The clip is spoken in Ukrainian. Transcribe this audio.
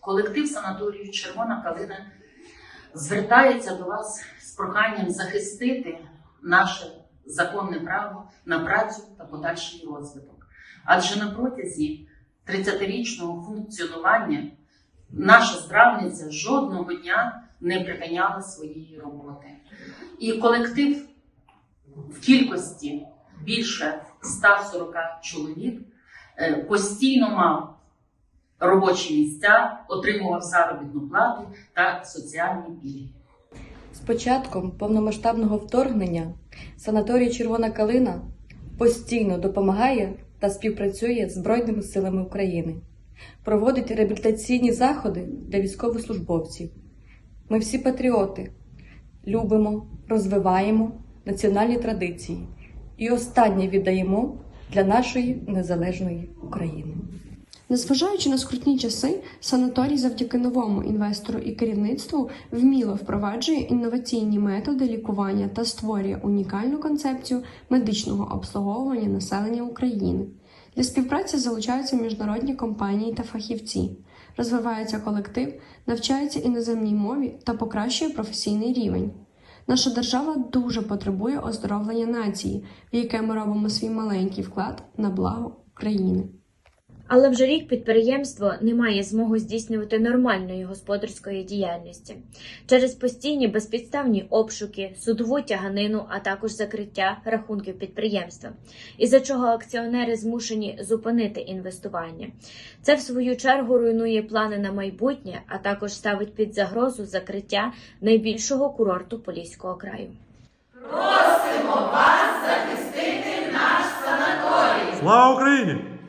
колектив санаторію Червона калина звертається до вас з проханням захистити наше законне право на працю та подальший розвиток. Адже на протязі 30-річного функціонування наша здравниця жодного дня не припиняла своєї роботи. І колектив в кількості більше 140 чоловік е, постійно мав робочі місця, отримував заробітну плату та соціальні пільги. З початком повномасштабного вторгнення санаторій Червона Калина постійно допомагає та співпрацює з Збройними силами України, проводить реабілітаційні заходи для військовослужбовців. Ми всі патріоти, любимо, розвиваємо національні традиції і останнє віддаємо для нашої незалежної України. Незважаючи на скрутні часи, санаторій завдяки новому інвестору і керівництву вміло впроваджує інноваційні методи лікування та створює унікальну концепцію медичного обслуговування населення України. Для співпраці залучаються міжнародні компанії та фахівці, розвивається колектив, навчається іноземній мові та покращує професійний рівень. Наша держава дуже потребує оздоровлення нації, в яке ми робимо свій маленький вклад на благо України. Але вже рік підприємство не має змоги здійснювати нормальної господарської діяльності через постійні безпідставні обшуки, судову тяганину, а також закриття рахунків підприємства, із-за чого акціонери змушені зупинити інвестування. Це в свою чергу руйнує плани на майбутнє, а також ставить під загрозу закриття найбільшого курорту Поліського краю. Слава Україні!